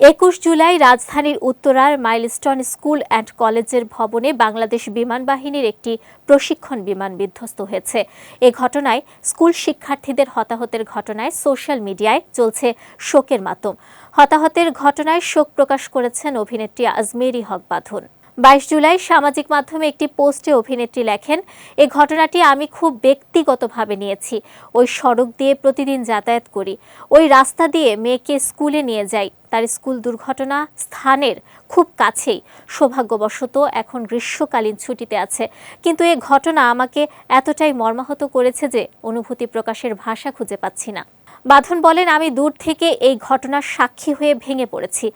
একুশ জুলাই রাজধানীর উত্তরার মাইলস্টন স্কুল অ্যান্ড কলেজের ভবনে বাংলাদেশ বিমান বাহিনীর একটি প্রশিক্ষণ বিমান বিধ্বস্ত হয়েছে। এ ঘটনায় স্কুল শিক্ষার্থীদের হতাহতের ঘটনায় সোশ্যাল মিডিয়ায় চলছে শোকের মাতম। হতাহতের ঘটনায় শোক প্রকাশ করেছেন অভিনেত্রী আজমেরি হক বাঁধন। বাইশ জুলাই সামাজিক মাধ্যমে একটি পোস্টে অভিনেত্রী লেখেন, এ ঘটনাটি আমি খুব ব্যক্তিগতভাবে নিয়েছি। ওই সড়ক দিয়ে প্রতিদিন যাতায়াত করি। ওই রাস্তা দিয়ে মেয়েকে স্কুলে নিয়ে যাই। তার স্কুল দুর্ঘটনা স্থানের খুব কাছেই। সৌভাগ্যবশত এখন গ্রীষ্মকালীন ছুটিতে আছে। কিন্তু এ ঘটনা আমাকে এতটাই মর্মাহত করেছে যে অনুভূতি প্রকাশের ভাষা খুঁজে পাচ্ছি না। বাঁধন বলেন, আমি দূর থেকে এই ঘটনার সাক্ষী হয়ে ভেঙে পড়েছি।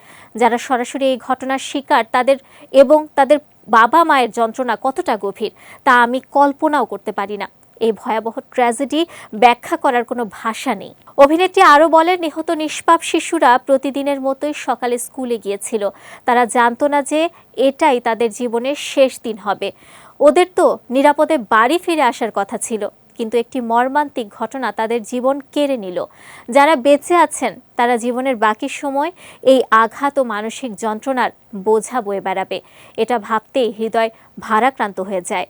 যারা সরাসরি এই ঘটনার শিকার, তাদের এবং তাদের বাবা মায়ের যন্ত্রণা কতটা গভীর, তা আমি কল্পনাও করতে পারি না। এই ভয়াবহ ট্র্যাজেডি ব্যাখ্যা করার কোনো ভাষা নেই। অভিনেত্রী আরও বলেন, নিহত নিষ্পাপ শিশুরা প্রতিদিনের মতোই সকালে স্কুলে গিয়েছিল। তারা জানতো না যে এটাই তাদের জীবনের শেষ দিন হবে। ওদের তো নিরাপদে বাড়ি ফিরে আসার কথা ছিল। কিন্তু একটি মর্মান্তিক ঘটনা তাদের জীবন কেড়ে নিল। যারা বেঁচে আছেন, তারা জীবনের বাকি সময় এই আঘাত ও মানসিক যন্ত্রণার বোঝা বয়ে বেড়াবে। এটা ভাবতেই হৃদয় ভারাক্রান্ত হয়ে যায়।